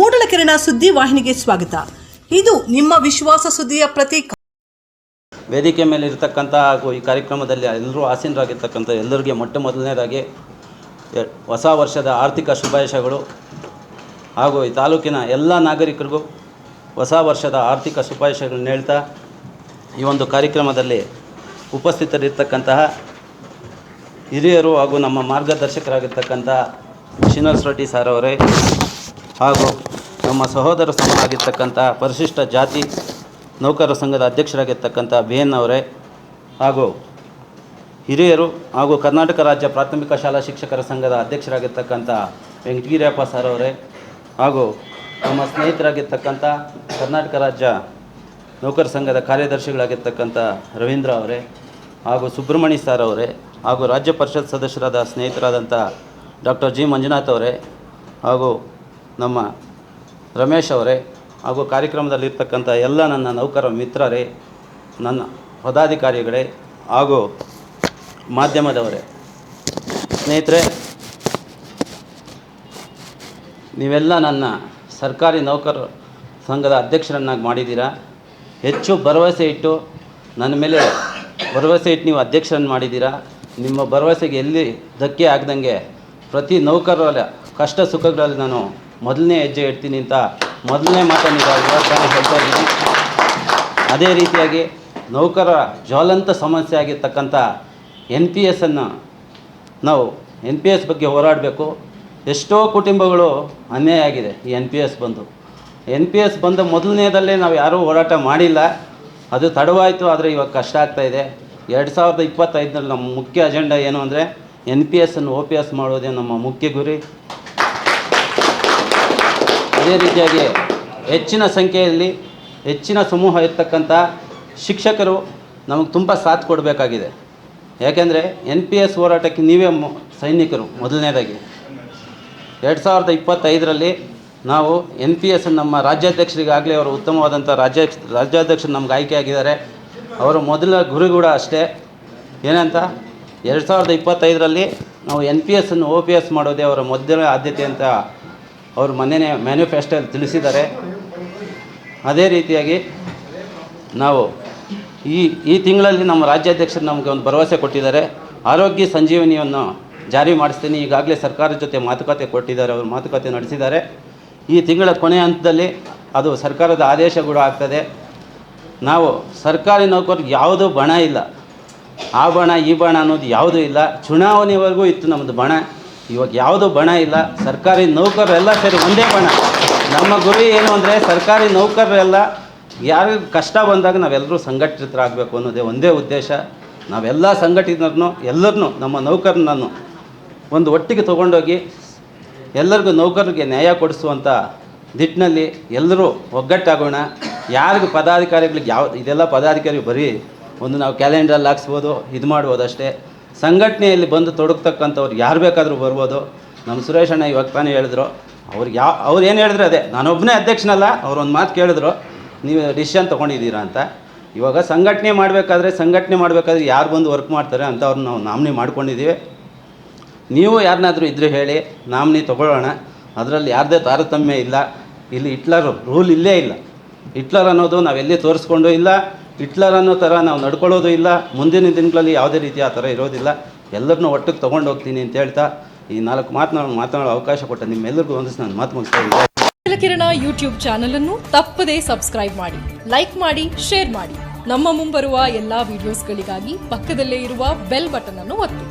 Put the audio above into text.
ಮೂಡಲಕೆರೆನ ಸುದ್ದಿ ವಾಹಿನಿಗೆ ಸ್ವಾಗತ. ಇದು ನಿಮ್ಮ ವಿಶ್ವಾಸ ಸುದ್ದಿಯ ಪ್ರತೀಕ. ವೇದಿಕೆ ಮೇಲೆ ಇರತಕ್ಕಂಥ ಹಾಗೂ ಈ ಕಾರ್ಯಕ್ರಮದಲ್ಲಿ ಎಲ್ಲರೂ ಆಸೀನರಾಗಿರ್ತಕ್ಕಂಥ ಎಲ್ಲರಿಗೆ ಮೊಟ್ಟ ಮೊದಲನೇದಾಗಿ ಹೊಸ ವರ್ಷದ ಆರ್ಥಿಕ ಶುಭಾಶಯಗಳು. ಹಾಗೂ ಈ ತಾಲೂಕಿನ ಎಲ್ಲ ನಾಗರಿಕರಿಗೂ ಹೊಸ ವರ್ಷದ ಆರ್ಥಿಕ ಶುಭಾಶಯಗಳನ್ನ ಹೇಳ್ತಾ ಈ ಒಂದು ಕಾರ್ಯಕ್ರಮದಲ್ಲಿ ಉಪಸ್ಥಿತರಿರ್ತಕ್ಕಂತಹ ಹಿರಿಯರು ಹಾಗೂ ನಮ್ಮ ಮಾರ್ಗದರ್ಶಕರಾಗಿರ್ತಕ್ಕಂಥ ಶ್ರೀನಿವಾಸ ರೆಡ್ಡಿ ಸರ್ ಅವರೇ ಹಾಗೂ ನಮ್ಮ ಸಹೋದರ ಸಮನಾಗಿರ್ತಕ್ಕಂಥ ಪರಿಶಿಷ್ಟ ಜಾತಿ ನೌಕರರ ಸಂಘದ ಅಧ್ಯಕ್ಷರಾಗಿರ್ತಕ್ಕಂಥ ಬಿ ಎನ್ ಅವರೇ ಹಾಗೂ ಹಿರಿಯರು ಹಾಗೂ ಕರ್ನಾಟಕ ರಾಜ್ಯ ಪ್ರಾಥಮಿಕ ಶಾಲಾ ಶಿಕ್ಷಕರ ಸಂಘದ ಅಧ್ಯಕ್ಷರಾಗಿರ್ತಕ್ಕಂಥ ವೆಂಕಟಗಿರಿಯಪ್ಪ ಸರ್ ಅವರೇ ಹಾಗೂ ನಮ್ಮ ಸ್ನೇಹಿತರಾಗಿರ್ತಕ್ಕಂಥ ಕರ್ನಾಟಕ ರಾಜ್ಯ ನೌಕರ ಸಂಘದ ಕಾರ್ಯದರ್ಶಿಗಳಾಗಿರ್ತಕ್ಕಂಥ ರವೀಂದ್ರ ಅವರೇ ಹಾಗೂ ಸುಬ್ರಹ್ಮಣ್ಯ ಸರ್ ಅವರೇ ಹಾಗೂ ರಾಜ್ಯ ಪರಿಷತ್ ಸದಸ್ಯರಾದ ಸ್ನೇಹಿತರಾದಂಥ ಡಾಕ್ಟರ್ ಜಿ ಮಂಜುನಾಥ್ ಅವರೇ ಹಾಗೂ ನಮ್ಮ ರಮೇಶ್ ಅವರೇ ಹಾಗೂ ಕಾರ್ಯಕ್ರಮದಲ್ಲಿರ್ತಕ್ಕಂಥ ಎಲ್ಲ ನನ್ನ ನೌಕರ ಮಿತ್ರರೇ, ನನ್ನ ಪದಾಧಿಕಾರಿಗಳೇ ಹಾಗೂ ಮಾಧ್ಯಮದವರೇ. ಸ್ನೇಹಿತರೆ, ನೀವೆಲ್ಲ ನನ್ನ ಸರ್ಕಾರಿ ನೌಕರ ಸಂಘದ ಅಧ್ಯಕ್ಷರನ್ನಾಗಿ ಮಾಡಿದ್ದೀರಾ? ಹೆಚ್ಚು ಭರವಸೆ ಇಟ್ಟು ನನ್ನ ಮೇಲೆ ಭರವಸೆ ಇಟ್ಟು ನೀವು ಅಧ್ಯಕ್ಷರನ್ನು ಮಾಡಿದ್ದೀರಾ? ನಿಮ್ಮ ಭರವಸೆಗೆ ಎಲ್ಲಿ ಧಕ್ಕೆ ಆಗ್ದಂಗೆ ಪ್ರತಿ ನೌಕರರ ಕಷ್ಟ ಸುಖಗಳಲ್ಲಿ ನಾನು ಮೊದಲನೇ ಹೆಜ್ಜೆ ಇಡ್ತೀನಿ ಅಂತ ಮೊದಲನೇ ಮಾತನ್ನು ಹೇಳ್ತಾ ಇದ್ದೀನಿ. ಅದೇ ರೀತಿಯಾಗಿ ನೌಕರರ ಜ್ವಲಂತ ಸಮಸ್ಯೆ ಆಗಿರ್ತಕ್ಕಂಥ ಎನ್ ಪಿ ಎಸ್ಸನ್ನು ನಾವು ಎನ್ ಪಿ ಎಸ್ ಬಗ್ಗೆ ಹೋರಾಡಬೇಕು. ಎಷ್ಟೋ ಕುಟುಂಬಗಳು ಅನ್ಯಾಯ ಆಗಿದೆ ಈ ಎನ್ ಪಿ ಎಸ್ ಬಂದು. ಎನ್ ಪಿ ಎಸ್ ಬಂದ ಮೊದಲನೇದಲ್ಲೇ ನಾವು ಯಾರೂ ಹೋರಾಟ ಮಾಡಿಲ್ಲ. ಅದು ತಡವಾಯಿತು, ಆದರೆ ಇವಾಗ ಕಷ್ಟ ಆಗ್ತಾ ಇದೆ. ಎರಡು ಸಾವಿರದ ಇಪ್ಪತ್ತೈದರಲ್ಲಿ ನಮ್ಮ ಮುಖ್ಯ ಅಜೆಂಡಾ ಏನು ಅಂದರೆ ಎನ್ ಪಿ ಎಸ್ಸನ್ನು ಓ ಪಿ ಎಸ್ ಮಾಡೋದೇ ನಮ್ಮ ಮುಖ್ಯ ಗುರಿ. ಅದೇ ರೀತಿಯಾಗಿ ಹೆಚ್ಚಿನ ಸಂಖ್ಯೆಯಲ್ಲಿ ಹೆಚ್ಚಿನ ಸಮೂಹ ಇರ್ತಕ್ಕಂಥ ಶಿಕ್ಷಕರು ನಮಗೆ ತುಂಬ ಸಾಥ್ ಕೊಡಬೇಕಾಗಿದೆ. ಯಾಕೆಂದರೆ ಎನ್ ಪಿ ಎಸ್ ಹೋರಾಟಕ್ಕೆ ನೀವೇ ಸೈನಿಕರು ಮೊದಲನೇದಾಗಿ. ಎರಡು ಸಾವಿರದ ಇಪ್ಪತ್ತೈದರಲ್ಲಿ ನಾವು ಎನ್ ಪಿ ಎಸ್ ನಮ್ಮ ರಾಜ್ಯಾಧ್ಯಕ್ಷರಿಗಾಗಲೇ ಅವರು ಉತ್ತಮವಾದಂಥ ರಾಜ್ಯ, ರಾಜ್ಯಾಧ್ಯಕ್ಷರು ನಮ್ಗೆ ಆಯ್ಕೆ ಆಗಿದ್ದಾರೆ ಅವರ ಮೊದಲ ಗುರಿ ಕೂಡ ಅಷ್ಟೇ. ಏನಂತ? ಎರಡು ಸಾವಿರದ ಇಪ್ಪತ್ತೈದರಲ್ಲಿ ನಾವು ಎನ್ ಪಿ ಎಸ್ಸನ್ನು ಓ ಪಿ ಎಸ್ ಮಾಡೋದೇ ಅವರ ಮೊದಲ ಆದ್ಯತೆ ಅಂತ ಅವರು ಮೊನ್ನೆನೇ ಮ್ಯಾನಿಫೆಸ್ಟೋಲ್ಲಿ ತಿಳಿಸಿದ್ದಾರೆ. ಅದೇ ರೀತಿಯಾಗಿ ನಾವು ಈ ಈ ತಿಂಗಳಲ್ಲಿ ನಮ್ಮ ರಾಜ್ಯಾಧ್ಯಕ್ಷರು ನಮಗೆ ಒಂದು ಭರವಸೆ ಕೊಟ್ಟಿದ್ದಾರೆ. ಆರೋಗ್ಯ ಸಂಜೀವನಿಯನ್ನು ಜಾರಿ ಮಾಡಿಸ್ತೀನಿ. ಈಗಾಗಲೇ ಸರ್ಕಾರದ ಜೊತೆ ಮಾತುಕತೆ ಕೊಟ್ಟಿದ್ದಾರೆ. ಅವರು ಮಾತುಕತೆ ನಡೆಸಿದ್ದಾರೆ. ಈ ತಿಂಗಳ ಕೊನೆಯ ಹಂತದಲ್ಲಿ ಅದು ಸರ್ಕಾರದ ಆದೇಶ ಕೂಡ ಆಗ್ತದೆ. ನಾವು ಸರ್ಕಾರಿ ನೌಕರಿಗೆ ಯಾವುದೂ ಬಣ ಇಲ್ಲ. ಆ ಬಣ, ಈ ಬಣ ಅನ್ನೋದು ಯಾವುದೂ ಇಲ್ಲ. ಚುನಾವಣೆವರೆಗೂ ಇತ್ತು ನಮ್ಮದು ಬಣ. ಇವಾಗ ಯಾವುದೂ ಬಣ ಇಲ್ಲ. ಸರ್ಕಾರಿ ನೌಕರರೆಲ್ಲ ಸೇರಿ ಒಂದೇ ಬಣ. ನಮ್ಮ ಗುರಿ ಏನು ಅಂದರೆ ಸರ್ಕಾರಿ ನೌಕರರೆಲ್ಲ ಯಾರು ಕಷ್ಟ ಬಂದಾಗ ನಾವೆಲ್ಲರೂ ಸಂಘಟಿತರಾಗಬೇಕು ಅನ್ನೋದೇ ಒಂದೇ ಉದ್ದೇಶ. ನಾವೆಲ್ಲ ಸಂಘಟಿತರನ್ನು ಎಲ್ಲರನ್ನೂ, ನಮ್ಮ ನೌಕರನನ್ನು ಒಂದು ಒಟ್ಟಿಗೆ ತೊಗೊಂಡೋಗಿ ಎಲ್ಲರಿಗೂ ನೌಕರರಿಗೆ ನ್ಯಾಯ ಕೊಡಿಸುವಂಥ ನಿಟ್ಟಿನಲ್ಲಿ ಎಲ್ಲರೂ ಒಗ್ಗಟ್ಟಾಗೋಣ. ಯಾರಿಗೂ ಪದಾಧಿಕಾರಿಗಳಿಗೆ ಯಾವ, ಇದೆಲ್ಲ ಪದಾಧಿಕಾರಿ ಬರೀ ಒಂದು ನಾವು ಕ್ಯಾಲೆಂಡ್ರಲ್ಲಿ ಹಾಕ್ಸ್ಬೋದು, ಇದು ಮಾಡ್ಬೋದು ಅಷ್ಟೇ. ಸಂಘಟನೆಯಲ್ಲಿ ಬಂದು ತೊಡಗ್ತಕ್ಕಂಥವ್ರು ಯಾರು ಬೇಕಾದರೂ ಬರ್ಬೋದು. ನಮ್ಮ ಸುರೇಶ್ ಅಣ್ಣ ಇವಾಗ ತಾನೇ ಹೇಳಿದ್ರು. ಅವ್ರಿಗೆ ಯಾವ ಅವ್ರು ಏನು ಹೇಳಿದ್ರು ಅದೇ. ನಾನೊಬ್ಬನೇ ಅಧ್ಯಕ್ಷನಲ್ಲ, ಅವ್ರು ಒಂದು ಮಾತು ಕೇಳಿದ್ರು. ನೀವು ಡಿಸಿಷನ್ ತೊಗೊಂಡಿದ್ದೀರಾ ಅಂತ. ಇವಾಗ ಸಂಘಟನೆ ಮಾಡಬೇಕಾದ್ರೆ ಸಂಘಟನೆ ಮಾಡಬೇಕಾದ್ರೆ ಯಾರು ಬಂದು ವರ್ಕ್ ಮಾಡ್ತಾರೆ ಅಂತ ಅವ್ರನ್ನ ನಾವು ನಾಮಿನಿ ಮಾಡ್ಕೊಂಡಿದ್ದೀವಿ. ನೀವು ಯಾರನ್ನಾದರೂ ಇದ್ದರೆ ಹೇಳಿ, ನಾಮಿನಿ ತೊಗೊಳ್ಳೋಣ. ಅದರಲ್ಲಿ ಯಾರದೇ ತಾರತಮ್ಯ ಇಲ್ಲ. ಇಲ್ಲಿ ಹಿಟ್ಲರ್ ರೂಲ್ ಇಲ್ಲೇ ಇಲ್ಲ. ಹಿಟ್ಲರ್ ಅನ್ನೋದು ನಾವೆಲ್ಲಿ ತೋರಿಸ್ಕೊಂಡು ಇಲ್ಲ. ಹಿಟ್ಲರ್ ಅನ್ನೋ ಥರ ನಾವು ನಡ್ಕೊಳ್ಳೋದು ಇಲ್ಲ. ಮುಂದಿನ ದಿನಗಳಲ್ಲಿ ಯಾವುದೇ ರೀತಿ ಆ ಥರ ಇರೋದಿಲ್ಲ. ಎಲ್ಲರನ್ನೂ ಒಟ್ಟಿಗೆ ತೊಗೊಂಡು ಹೋಗ್ತೀನಿ ಅಂತ ಹೇಳ್ತಾ ಈ ನಾಲ್ಕು ಮಾತನಾಡೋ ಮಾತನಾಡೋ ಅವಕಾಶ ಕೊಟ್ಟ ನಿಮ್ಮೆಲ್ಲರಿಗೂ ಒಂದು ನಾನು ಮಾತು ಮುಗಿಸ್ತಾ ಇದ್ದೀನಿ. ಕಿರಣ ಯೂಟ್ಯೂಬ್ ಚಾನಲ್ ಅನ್ನು ತಪ್ಪದೇ ಸಬ್ಸ್ಕ್ರೈಬ್ ಮಾಡಿ, ಲೈಕ್ ಮಾಡಿ, ಶೇರ್ ಮಾಡಿ. ನಮ್ಮ ಮುಂಬರುವ ಎಲ್ಲಾ ವಿಡಿಯೋಸ್ಗಳಿಗಾಗಿ ಪಕ್ಕದಲ್ಲೇ ಇರುವ ಬೆಲ್ ಬಟನ್ ಅನ್ನು ಒತ್ತಿ.